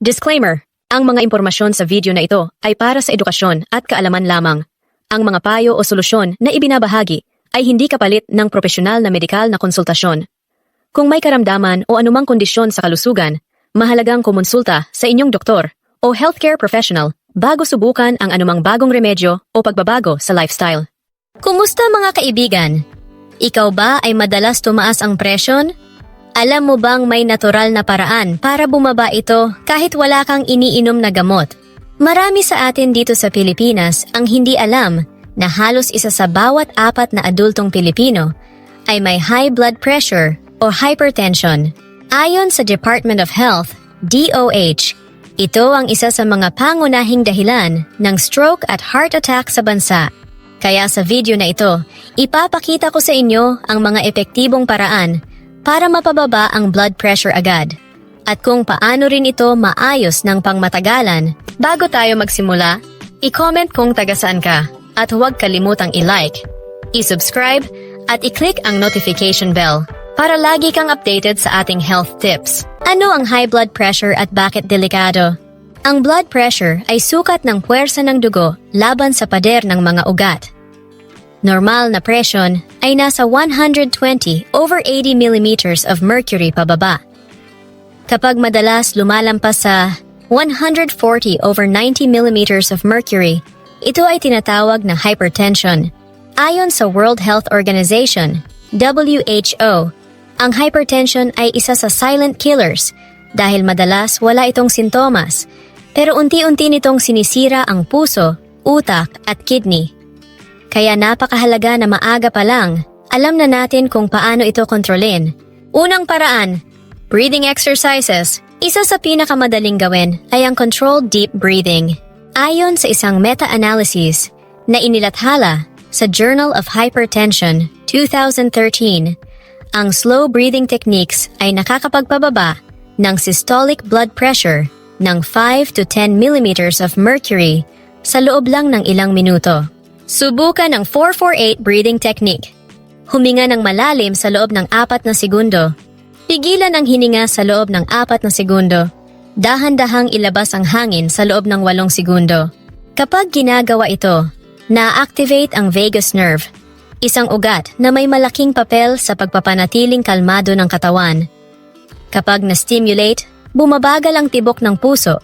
Disclaimer, ang mga impormasyon sa video na ito ay para sa edukasyon at kaalaman lamang. Ang mga payo o solusyon na ibinabahagi ay hindi kapalit ng profesional na medikal na konsultasyon. Kung may karamdaman o anumang kondisyon sa kalusugan, mahalagang kumonsulta sa inyong doktor o healthcare professional bago subukan ang anumang bagong remedyo o pagbabago sa lifestyle. Kumusta mga kaibigan? Ikaw ba ay madalas tumaas ang presyon? Alam mo bang may natural na paraan para bumaba ito kahit wala kang iniinom na gamot? Marami sa atin dito sa Pilipinas ang hindi alam na halos isa sa bawat apat na adultong Pilipino ay may high blood pressure o hypertension. Ayon sa Department of Health, DOH, ito ang isa sa mga pangunahing dahilan ng stroke at heart attack sa bansa. Kaya sa video na ito, ipapakita ko sa inyo ang mga epektibong paraan para mapababa ang blood pressure agad. At kung paano rin ito maayos ng pangmatagalan. Bago tayo magsimula, i-comment kung taga saan ka at huwag kalimutang i-like, i-subscribe at i-click ang notification bell para lagi kang updated sa ating health tips. Ano ang high blood pressure at bakit delikado? Ang blood pressure ay sukat ng puwersa ng dugo laban sa pader ng mga ugat. Normal na presyon ay nasa 120 over 80 millimeters of mercury pababa. Kapag madalas lumalampas sa 140 over 90 millimeters of mercury, ito ay tinatawag na hypertension. Ayon sa World Health Organization, WHO, ang hypertension ay isa sa silent killers dahil madalas wala itong sintomas pero unti-unti nitong sinisira ang puso, utak at kidney. Kaya napakahalaga na maaga pa lang, alam na natin kung paano ito kontrolin. Unang paraan, breathing exercises. Isa sa pinakamadaling gawin ay ang controlled deep breathing. Ayon sa isang meta-analysis na inilathala sa Journal of Hypertension 2013, ang slow breathing techniques ay nakakapagpababa ng systolic blood pressure ng 5 to 10 millimeters of mercury sa loob lang ng ilang minuto. Subukan ang 448 breathing technique. Huminga ng malalim sa loob ng 4 na segundo. Pigilan ang hininga sa loob ng 4 na segundo. Dahan-dahang ilabas ang hangin sa loob ng 8 segundo. Kapag ginagawa ito, na-activate ang vagus nerve, isang ugat na may malaking papel sa pagpapanatiling kalmado ng katawan. Kapag na-stimulate, bumabagal ang tibok ng puso,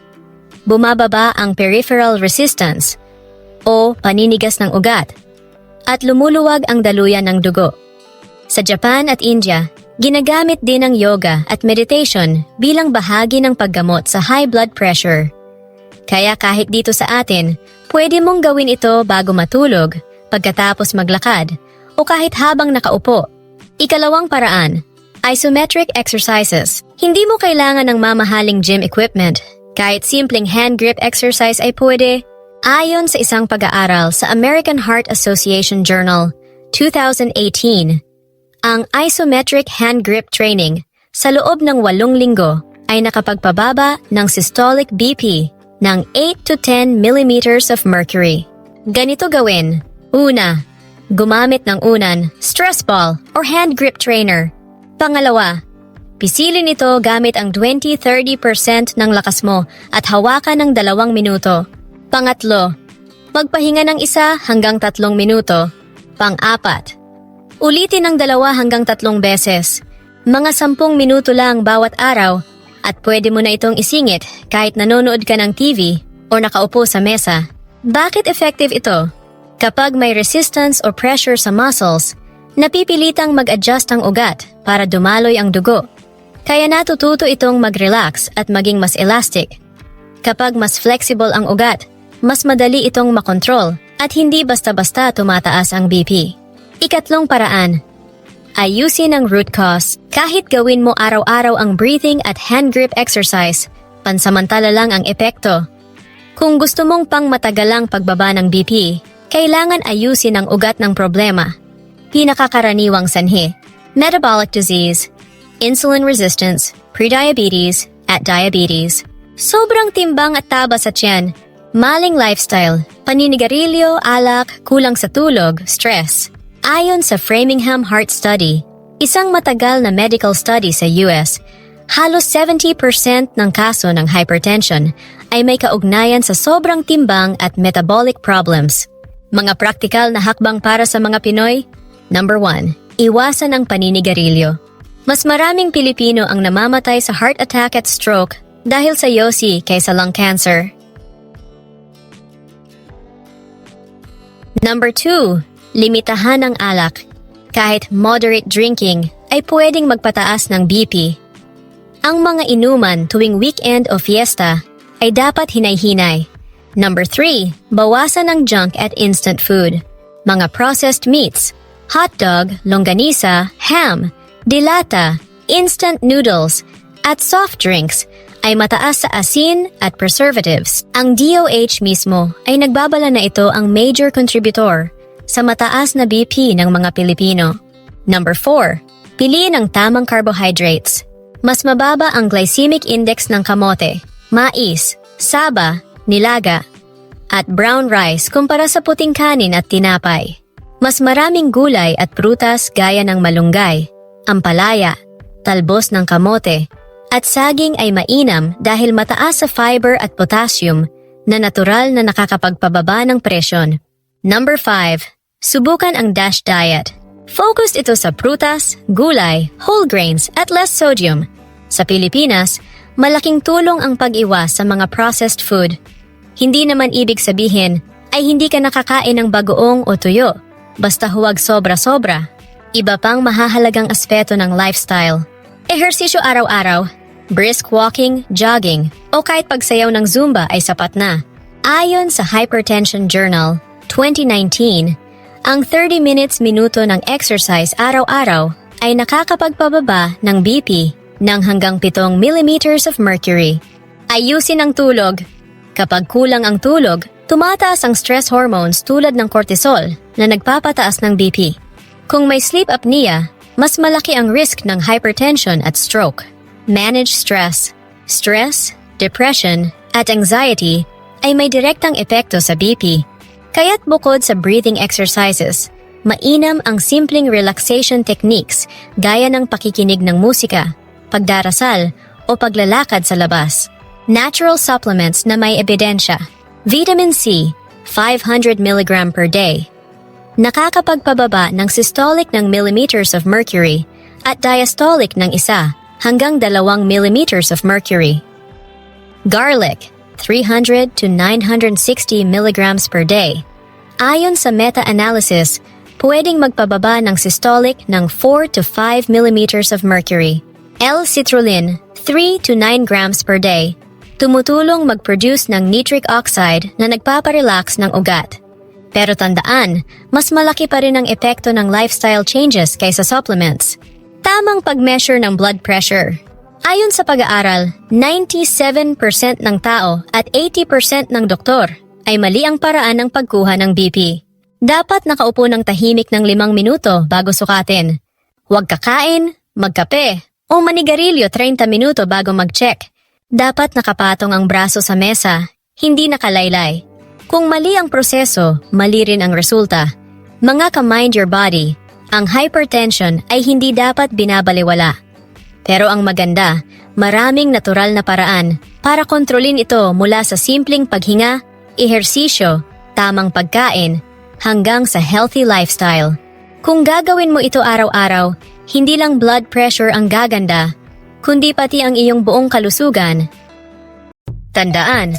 bumababa ang peripheral resistance o paninigas ng ugat, at lumuluwag ang daluyan ng dugo. Sa Japan at India, ginagamit din ang yoga at meditation bilang bahagi ng paggamot sa high blood pressure. Kaya kahit dito sa atin, pwede mong gawin ito bago matulog, pagkatapos maglakad, o kahit habang nakaupo. Ikalawang paraan, isometric exercises. Hindi mo kailangan ng mamahaling gym equipment. Kahit simpleng hand grip exercise ay pwede. Ayon sa isang pag-aaral sa American Heart Association Journal 2018, ang isometric hand grip training sa loob ng walong linggo ay nakapagpababa ng systolic BP ng 8 to 10 millimeters of mercury. Ganito gawin. Una, gumamit ng unan, stress ball or hand grip trainer. Pangalawa, pisilin ito gamit ang 20-30% ng lakas mo at hawakan ng dalawang minuto. Pangatlo, magpahinga ng isa hanggang tatlong minuto. Pang-apat, ulitin ng dalawa hanggang tatlong beses. Mga sampung minuto lang bawat araw at pwede mo na itong isingit kahit nanonood ka ng TV o nakaupo sa mesa. Bakit effective ito? Kapag may resistance o pressure sa muscles, napipilitang mag-adjust ang ugat para dumaloy ang dugo. Kaya natututo itong mag-relax at maging mas elastic. Kapag mas flexible ang ugat, mas madali itong makontrol at hindi basta-basta tumataas ang BP. Ikatlong paraan, ayusin ang root cause. Kahit gawin mo araw-araw ang breathing at hand grip exercise, pansamantala lang ang epekto. Kung gusto mong pang matagalang pagbaba ng BP, kailangan ayusin ang ugat ng problema. Pinakakaraniwang sanhi, metabolic disease, insulin resistance, prediabetes, at diabetes. Sobrang timbang at taba sa tiyan, maling lifestyle, paninigarilyo, alak, kulang sa tulog, stress. Ayon sa Framingham Heart Study, isang matagal na medical study sa US, Halos 70% ng kaso ng hypertension ay may kaugnayan sa sobrang timbang at metabolic problems. Mga praktikal na hakbang para sa mga Pinoy? Number 1. Iwasan ang paninigarilyo. Mas maraming Pilipino ang namamatay sa heart attack at stroke dahil sa yosi kaysa lung cancer. Number 2. Limitahan ang alak. Kahit moderate drinking ay pwedeng magpataas ng BP. Ang mga inuman tuwing weekend o fiesta ay dapat hinay-hinay. Number 3. Bawasan ang junk at instant food. Mga processed meats, hot dog, longganisa, ham, dilata, instant noodles, at soft drinks ay mataas sa asin at preservatives. Ang DOH mismo ay nagbabala na ito ang major contributor sa mataas na BP ng mga Pilipino. Number 4. Piliin ang tamang carbohydrates. Mas mababa ang glycemic index ng kamote, mais, saba, nilaga, at brown rice kumpara sa puting kanin at tinapay. Mas maraming gulay at prutas gaya ng malunggay, ampalaya, talbos ng kamote, at saging ay mainam dahil mataas sa fiber at potassium na natural na nakakapagpababa ng presyon. Number 5. Subukan ang DASH diet. Focused ito sa prutas, gulay, whole grains at less sodium. Sa Pilipinas, malaking tulong ang pag-iwas sa mga processed food. Hindi naman ibig sabihin ay hindi ka nakakain ng bagoong o tuyo, basta huwag sobra-sobra. Iba pang mahahalagang aspeto ng lifestyle. Ehersisyo araw-araw, brisk walking, jogging, o kahit pagsayaw ng Zumba ay sapat na. Ayon sa Hypertension Journal 2019, ang 30 minutes minuto ng exercise araw-araw ay nakakapagpababa ng BP ng hanggang 7 millimeters of mercury. Ayusin ang tulog. Kapag kulang ang tulog, tumataas ang stress hormones tulad ng cortisol na nagpapataas ng BP. Kung may sleep apnea, mas malaki ang risk ng hypertension at stroke. Manage stress. Stress, depression, at anxiety ay may direktang epekto sa BP. Kaya't bukod sa breathing exercises, mainam ang simpleng relaxation techniques gaya ng pakikinig ng musika, pagdarasal, o paglalakad sa labas. Natural supplements na may ebidensya. Vitamin C, 500 mg per day. Nakakapagpababa ng systolic ng millimeters of mercury at diastolic ng isa hanggang 2 millimeters of mercury. Garlic, 300 to 960 milligrams per day. Ayon sa meta-analysis, pwedeng magpababa ng systolic ng 4 to 5 millimeters of mercury. L-citrulline, 3 to 9 grams per day. Tumutulong mag-produce ng nitric oxide na nagpaparelax ng ugat. Pero tandaan, mas malaki pa rin ang epekto ng lifestyle changes kaysa supplements. Tamang pag-measure ng blood pressure. Ayon sa pag-aaral, 97% ng tao at 80% ng doktor ay mali ang paraan ng pagkuha ng BP. Dapat nakaupo ng tahimik ng limang minuto bago sukatin. Huwag kakain, magkape, o manigarilyo 30 minuto bago mag-check. Dapat nakapatong ang braso sa mesa, hindi nakalaylay. Kung mali ang proseso, mali rin ang resulta. Mga ka-mind your body, ang hypertension ay hindi dapat binabaliwala. Pero ang maganda, maraming natural na paraan para kontrolin ito mula sa simpleng paghinga, ehersisyo, tamang pagkain, hanggang sa healthy lifestyle. Kung gagawin mo ito araw-araw, hindi lang blood pressure ang gaganda, kundi pati ang iyong buong kalusugan. Tandaan,